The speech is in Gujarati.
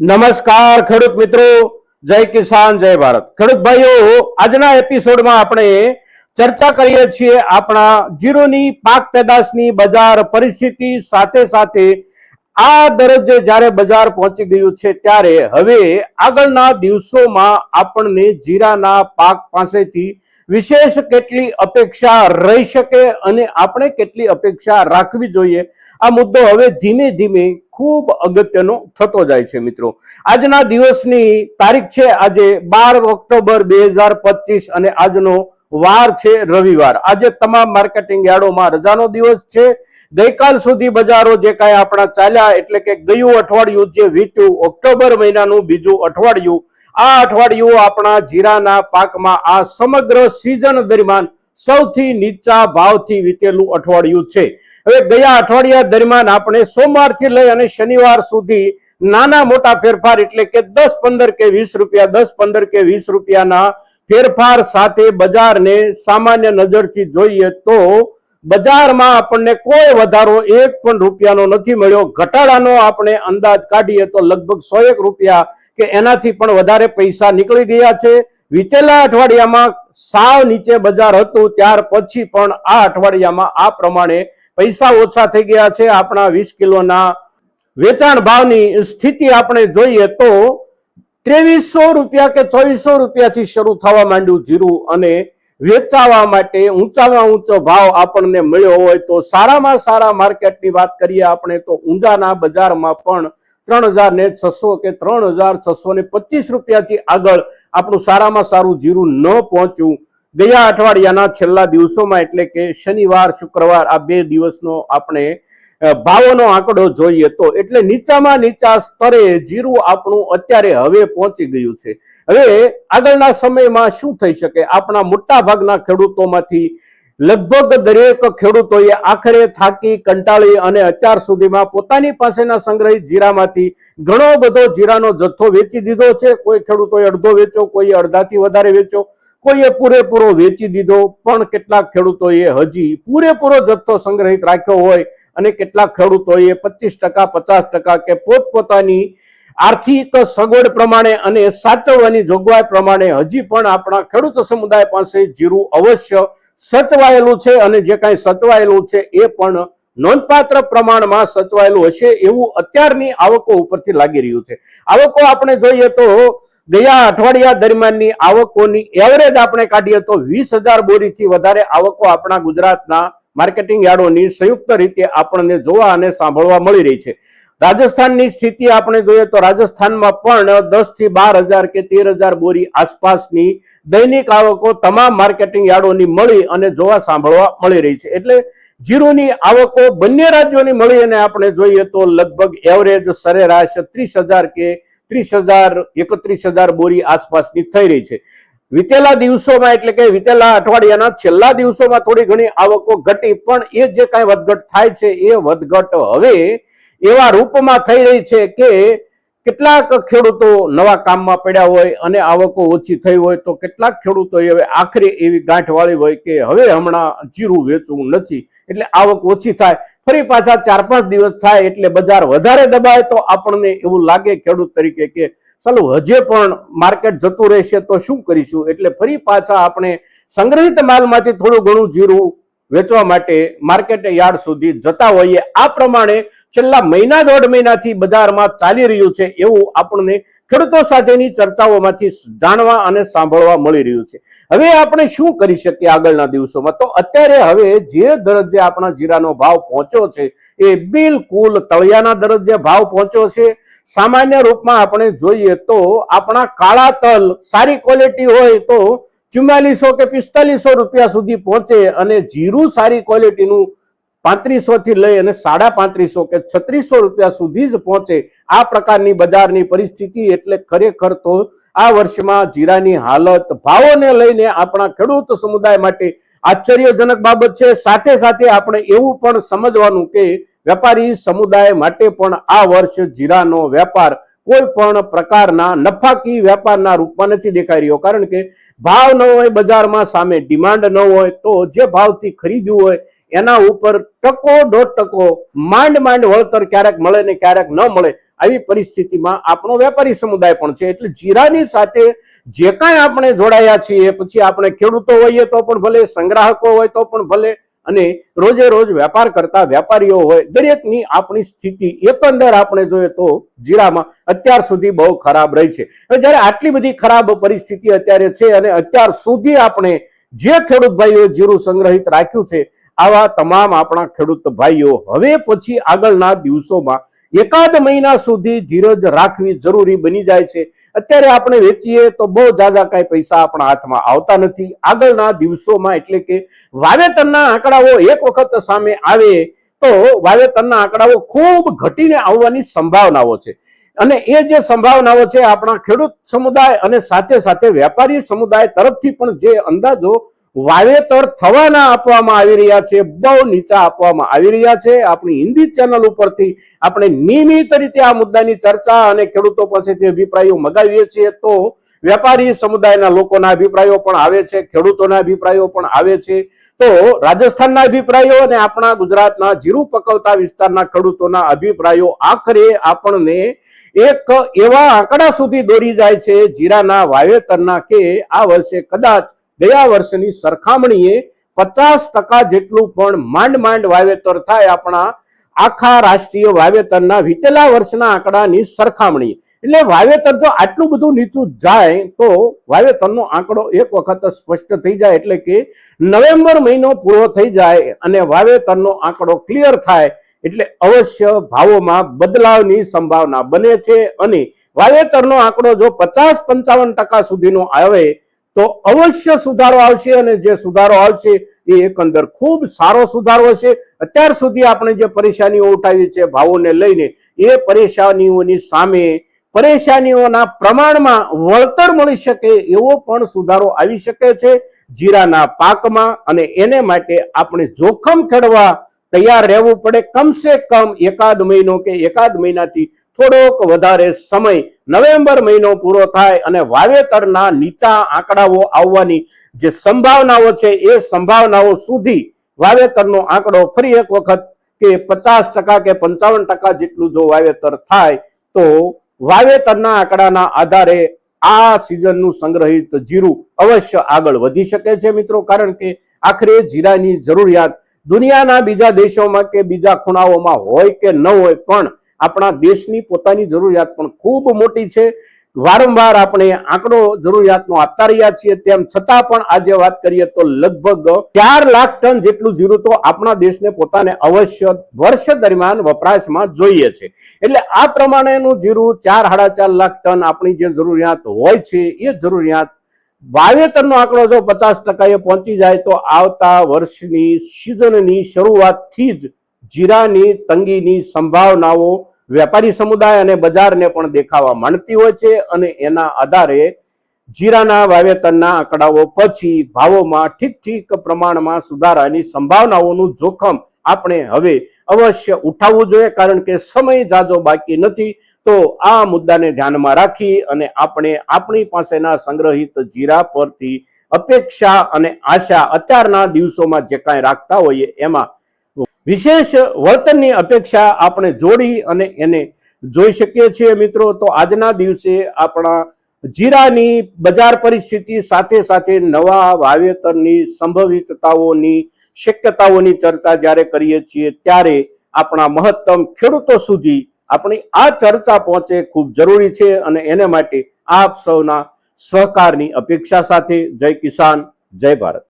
નમસ્કાર ખેડૂત મિત્રો, જય કિસાન, જય ભારત. ખેડૂત ભાઈઓ, આજના એપિસોડમાં આપણે ચર્ચા કરીએ છીએ આપણા જીરોની પાક પેદાશની બજાર પરિસ્થિતિ સાથે સાથે આ દરજ્જે જ્યારે બજાર પહોંચી ગયું છે ત્યારે હવે આગળના દિવસોમાં આપણને જીરાના પાક પાસેથી વિશેષ કેટલી અપેક્ષા રહી શકે અને આપણે કેટલી અપેક્ષા રાખવી જોઈએ? આ મુદ્દો હવે ધીમે ધીમે ખૂબ અગત્યનો થતો જાય છે મિત્રો. આજના દિવસની તારીખ છે આજે બાર ઓક્ટોબર બે હજાર પચીસ અને આજનો વાર છે રવિવાર. આજે તમામ માર્કેટિંગ યાર્ડોમાં રજાનો દિવસ છે. ગઈકાલ સુધી બજારો જે કાંઈ આપણા ચાલ્યા, એટલે કે ગયું અઠવાડિયું જે વીત્યું, ઓક્ટોબર મહિનાનું બીજું અઠવાડિયું, આ અઠવાડિયું આપણા જીરાના પાકમાં આ સમગ્ર સિઝન દરમિયાન સૌથી નીચા ભાવથી વીતેલું અઠવાડિયું છે. હવે ગયા અઠવાડિયા દરમિયાન આપણે સોમવારથી લઈ અને શનિવાર સુધી નાના મોટા ફેરફાર એટલે કે દસ પંદર કે વીસ રૂપિયા, દસ પંદર કે વીસ રૂપિયાના ફેરફાર સાથે બજારને સામાન્ય નજરથી જોઈએ તો બજારમાં આપણને કોઈ વધારો એક પણ રૂપિયાનો નથી મળ્યો. ઘટાડાનો આપણે અંદાજ કાઢીએ તો લગભગ સો એક રૂપિયા કે એનાથી પણ વધારે પૈસા નીકળી ગયા છે. વીતેલા અઠવાડિયામાં સાવ નીચે બજાર હતું, ત્યાર પછી પણ આ અઠવાડિયામાં આ પ્રમાણે પૈસા ઓછા થઈ ગયા છે. આપણા વીસ કિલોના વેચાણ ભાવની સ્થિતિ આપણે જોઈએ તો ત્રેવીસો રૂપિયા કે ચોવીસો રૂપિયાથી શરૂ થવા માંડ્યું જીરું અને વેચાવા માટે ઊંચામાં ઊંચો ભાવ આપણને મળ્યો હોય તો સારામાં સારા માર્કેટની વાત કરીએ આપણે તો ઊંઝાના બજારમાં પણ ત્રણ હજાર છસો કે ત્રણ હજાર છસો પચીસ રૂપિયાથી આગળ આપણું સારામાં સારું જીરું ન પહોંચ્યું. ગયા અઠવાડિયાના છેલ્લા દિવસોમાં એટલે કે શનિવાર, શુક્રવાર, આ બે દિવસનો આપણે ભાવોનો આંકડો જોઈએ તો એટલે નીચામાં નીચા સ્તરે જીરું આપણું અત્યારે હવે પહોંચી ગયું છે. હવે આગળના સમયમાં શું થઈ શકે? આપણા મોટા ભાગના ખેડૂતોમાંથી લગભગ દરેક ખેડૂતોએ આખરે થાકી, કંટાળી અને અત્યાર સુધીમાં પોતાની પાસેના સંગ્રહિત જીરામાંથી ઘણો બધો જીરાનો જથ્થો વેચી દીધો છે. કોઈ ખેડૂતોએ અડધો વેચો કોઈએ અડધાથી વધારે વેચો કોઈએ પૂરેપૂરો વેચી દીધો. પણ કેટલાક ખેડૂતોએ હજી પૂરેપૂરો જથ્થો સંગ્રહિત રાખ્યો હોય અને કેટલાક ખેડૂતોએ પચીસ ટકા, પચાસ ટકા કે પોતપોતાની આર્થિક સગવડ પ્રમાણે અને સાચવવાની જોગવાઈ પ્રમાણે હજી પણ આપણા ખેડૂત સમુદાય પાસે જીરું અવશ્ય સચવાયેલું છે અને જે કાંઈ સચવાયેલું છે એ પણ નોંધપાત્ર પ્રમાણમાં સચવાયેલું હશે એવું અત્યારની આવકો ઉપરથી લાગી રહ્યું છે. આવકો આપણે જોઈએ તો ગયા અઠવાડિયા દરમિયાનની આવકોની એવરેજ આપણે કાઢીએ તો વીસ હજાર બોરીથી વધારે આવકો આપણા ગુજરાતના માર્કેટિંગ યાર્ડોની સંયુક્ત રીતે આપણને જોવા અને સાંભળવા મળી રહી છે. રાજસ્થાનની સ્થિતિ આપણે જોઈએ તો રાજસ્થાનમાં પણ દસથી બાર હજાર કે તેર હજાર બોરી આસપાસની દૈનિક આવકો તમામ માર્કેટિંગ યાર્ડોની મળી અને જોવા સાંભળવા મળી રહી છે. એટલે જીરુની આવકો બંને રાજ્યોની મળી અને આપણે જોઈએ તો લગભગ એવરેજ સરેરાશ ત્રીસ હજાર કે ત્રીસ હજાર, એકત્રીસ હજાર બોરી આસપાસની થઈ રહી છે. વિતેલા દિવસોમાં એટલે કે વિતેલા અઠવાડિયાના છેલ્લા દિવસોમાં થોડી ઘણી આવકો ઘટી પણ એ જે કાંઈ વધઘટ થાય છે એ વધઘટ હવે એવા રૂપમાં થઈ રહી છે કે કેટલાક ખેડૂતો નવા કામમાં પડ્યા હોય અને આવકો ઓછી થઈ હોય તો કેટલાક ખેડૂતો હવે આખરે એવી ગાંઠ વાળી હોય કે હવે હમણાં જીરું વેચવું નથી. એટલે આવક ઓછી થાય. ફરી પાછા ચાર પાંચ દિવસ થાય એટલે બજાર વધારે દબાય તો આપણને એવું લાગે ખેડૂત તરીકે કે ચાલો હજે પણ માર્કેટ જતું રહેશે તો શું કરીશું? એટલે ફરી પાછા આપણે સંગ્રહિત માલમાંથી થોડું ઘણું જીરું વેચવા માટે માર્કેટ યાર્ડ સુધી જતા હોઈએ. આ પ્રમાણે છેલ્લા મહિના દોઢ મહિનાથી બજારમાં ચાલી રહ્યું છે એવું આપણને ખેડૂતો સાથેની ચર્ચાઓમાંથી જાણવા અને સાંભળવા મળી રહ્યું છે. હવે આપણે શું કરી શકીએ આગળના દિવસોમાં? તો અત્યારે હવે જે દરજ્જે આપણા જીરાનો ભાવ પહોંચ્યો છે એ બિલકુલ તળિયાના દરજ્જે ભાવ પહોંચ્યો છે. સામાન્ય રૂપમાં આપણે જોઈએ તો આપણા કાળા તલ સારી ક્વોલિટી હોય તો ચુમ્માલીસો કે પિસ્તાલીસો રૂપિયા સુધી પહોંચે અને જીરું સારી ક્વોલિટીનું પાંત્રીસો થી લઈ અને સાડા પાંત્રીસો કે છત્રીસો રૂપિયા સુધી જ પહોંચે આ પ્રકારની બજારની પરિસ્થિતિ એટલે ખરેખર તો આ વર્ષમાં જીરાની હાલત ભાવોને લઈને આપણા ખેડૂત સમુદાય માટે આશ્ચર્યજનક બાબત છે. સાથે સાથે આપણે એવું પણ સમજવાનું કે વેપારી સમુદાય માટે પણ આ વર્ષ જીરાનો વેપાર કોઈ પણ પ્રકારના નફાકી વેપારના રૂપમાં નથી દેખાઈ રહ્યો. કારણ કે ભાવ ન હોય, બજારમાં સામે ડિમાન્ડ ન હોય, તો જે ભાવથી ખરીદ્યું હોય, એના ઉપર ટકો દોઢ ટકો, માંડ માંડ વળતર ક્યારેક મળે ને ક્યારેક ન મળે, આવી પરિસ્થિતિમાં આપણો વેપારી સમુદાય પણ છે. એટલે જીરાની સાથે જે કાંઈ આપણે જોડાયા છીએ, પછી આપણે ખેડૂતો હોઈએ તો પણ ભલે, સંગ્રાહકો હોય તો પણ ભલે અને રોજે રોજ વેપાર કરતા વેપારીઓ હોય, દરેકની આપણી સ્થિતિ એકંદર આપણે જોઈએ તો જીરામાં અત્યાર સુધી બહુ ખરાબ રહી છે. જ્યારે આટલી બધી ખરાબ પરિસ્થિતિ અત્યારે છે અને અત્યાર સુધી આપણે જે ખેડૂત ભાઈઓ જીરું સંગ્રહિત રાખ્યું છે આવા તમામ આપણા ખેડૂત ભાઈઓ, હવે પછી આગળના દિવસોમાં એકાદ મહિના સુધી ધીરજ રાખવી જરૂરી બની જાય છે. અત્યારે આપણે વેચીએ તો બહુ જાજા કાંઈ પૈસા આપણા હાથમાં આવતા નથી. આગળના દિવસોમાં એટલે કે વાવેતરના આંકડાઓ એક વખત સામે આવે તો વાવેતરના આંકડાઓ ખૂબ ઘટીને આવવાની સંભાવનાઓ છે. અને એ જે સંભાવનાઓ છે આપણા ખેડૂત સમુદાય અને સાથે સાથે વેપારી સમુદાય તરફથી પણ જે અંદાજો વાવેતર થવાના આપવામાં આવી રહ્યા છે, બહુ નીચા આપવામાં આવી રહ્યા છે. આપણી હિન્દી ચેનલ ઉપરથી આપણે નિયમિત રીતે આ મુદ્દાની ચર્ચા અને ખેડૂતો પાસેથી અભિપ્રાયો મગાવીએ છીએ તો વેપારી સમુદાયના લોકોના અભિપ્રાયો પણ આવે છે, ખેડૂતોના અભિપ્રાયો પણ આવે છે. તો રાજસ્થાનના અભિપ્રાયો અને આપણા ગુજરાતના જીરું પકવતા વિસ્તારના ખેડૂતોના અભિપ્રાયો આખરે આપણને એક એવા આંકડા સુધી દોરી જાય છે, જીરાના વાવેતરના કે આ વર્ષે કદાચ ગયા વર્ષની સરખામણીએ પચાસ ટકા જેટલું પણ માંડ માંડ વાવેતર થાય આપણા આખા રાષ્ટ્રીય વાવેતરના વીતેલા વર્ષના આંકડાની સરખામણી. એટલે વાવેતર જો આટલું બધું નીચું જાય તો વાવેતરનો આંકડો એક વખત સ્પષ્ટ થઈ જાય એટલે કે નવેમ્બર મહિનો પૂરો થઈ જાય અને વાવેતરનો આંકડો ક્લિયર થાય એટલે અવશ્ય ભાવોમાં બદલાવની સંભાવના બને છે. અને વાવેતરનો આંકડો જો પચાસ પંચાવન ટકા સુધીનો આવે તો અવશ્ય સુધારો આવશે અને જે સુધારો આવશે એ એકંદર ખૂબ સારો સુધારો હશે. અત્યાર સુધી આપણે જે પરેશાનીઓ ઉઠાવી છે ભાવોને લઈને, એ પરેશાનીઓની સામે પરેશાનીઓના પ્રમાણમાં વળતર મળી શકે એવો પણ સુધારો આવી શકે છે. જીરાના પાકમાં અને એને માટે આપણે જોખમ ખેડવા તૈયાર રહેવું પડે. કમસે કમ એકાદ મહિનો કે એકાદ મહિનાથી થોડોક વધારે સમય નવેમ્બર મહિનો પૂરો થાય અને વાવેતરના નીચા આંકડાઓ આવવાની જે સંભાવનાઓ છે એ સંભાવનાઓ સુધી વાવેતરનો આંકડો ફરી એક વખત કે પચાસ ટકા કે પંચાવન ટકા જેટલું જો વાવેતર થાય તો વાવેતરના આંકડાના આધારે આ સિઝનનું સંગ્રહિત જીરું અવશ્ય આગળ વધી શકે છે મિત્રો. કારણ કે આખરે જીરાની જરૂરિયાત દુનિયાના બીજા દેશોમાં કે બીજા ખૂણાઓમાં હોય કે ન હોય પણ આપણા દેશની પોતાની જરૂરિયાત પણ ખૂબ મોટી છે. વારંવાર આપણે આંકડો જરૂરિયાતનો આપતા રહ્યા છીએ. તેમ છતાં પણ આજે વાત કરીએ તો લગભગ ચાર લાખ ટન જેટલું જીરું તો આપણા દેશને પોતાને અવશ્ય વર્ષ દરમિયાન વપરાશમાં જોઈએ છે. એટલે આ પ્રમાણેનું જીરું ચાર સાડા ચાર લાખ ટન આપણી જે જરૂરિયાત હોય છે, એ જરૂરિયાત વાવેતરનો આંકડો જો પચાસ ટકાએ પહોંચી જાય તો આવતા વર્ષની સિઝનની શરૂઆતથી જ જીરાની તંગીની સંભાવનાઓ વેપારી સમુદાય અને બજારને પણ દેખાવા માંડતી હોય છે અને એના આધારે જીરાના વાવેતરના આંકડાઓ પછી ભાવોમાં ઠીક ઠીક પ્રમાણમાં સુધારાની સંભાવનાઓનું જોખમ આપણે હવે અવશ્ય ઉઠાવવું જોઈએ, કારણ કે સમય જાજો બાકી નથી. તો આ મુદ્દાને ધ્યાનમાં રાખી અને આપણે આપણી પાસેના સંગ્રહિત જીરા પરથી અપેક્ષા અને આશા અત્યારના દિવસોમાં જે કાંઈ રાખતા હોઈએ એમાં વિશેષ વર્તનની અપેક્ષા આપણે જોડી અને એને જોઈ શકીએ છીએ મિત્રો. તો આજના દિવસે આપણા જીરાની બજાર પરિસ્થિતિ સાથે સાથે નવા વાવેતરની સંભવિતતાઓની શક્યતાઓની ચર્ચા જ્યારે કરીએ છીએ, ત્યારે આપણા મહત્તમ ખેડૂતો સુધી આપણી આ ચર્ચા પહોંચે ખૂબ જરૂરી છે અને એને માટે આપ સૌના સહકારની અપેક્ષા સાથે જય કિસાન, જય ભારત.